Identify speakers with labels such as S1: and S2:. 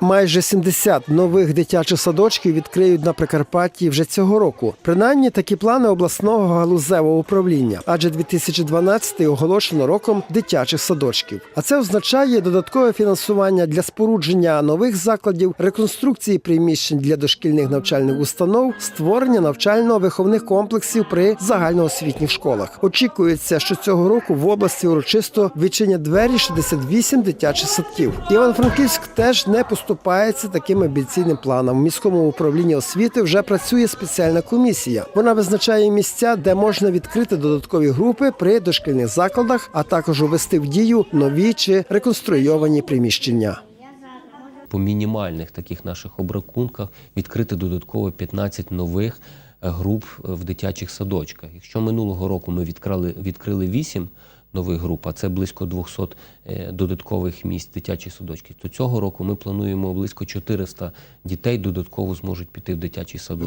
S1: Майже 70 нових дитячих садочків відкриють на Прикарпатті вже цього року. Принаймні такі плани обласного галузевого управління, адже 2012 оголошено роком дитячих садочків. А це означає додаткове фінансування для спорудження нових закладів, реконструкції приміщень для дошкільних навчальних установ, створення навчально-виховних комплексів при загальноосвітніх школах. Очікується, що цього року в області урочисто відчинять двері 68 дитячих садків. Іван-Франківськ теж не поступається таким амбіційним планом. В міському управлінні освіти вже працює спеціальна комісія. Вона визначає місця, де можна відкрити додаткові групи при дошкільних закладах, а також увести в дію нові чи реконструйовані приміщення.
S2: по мінімальних таких наших обрахунках відкрити додатково 15 нових е, груп в дитячих садочках. Якщо минулого року ми відкрали, відкрили 8 нових груп, а це близько 200 е, додаткових місць дитячих садочків, то цього року ми плануємо близько 400 дітей додатково зможуть піти в дитячий садочок.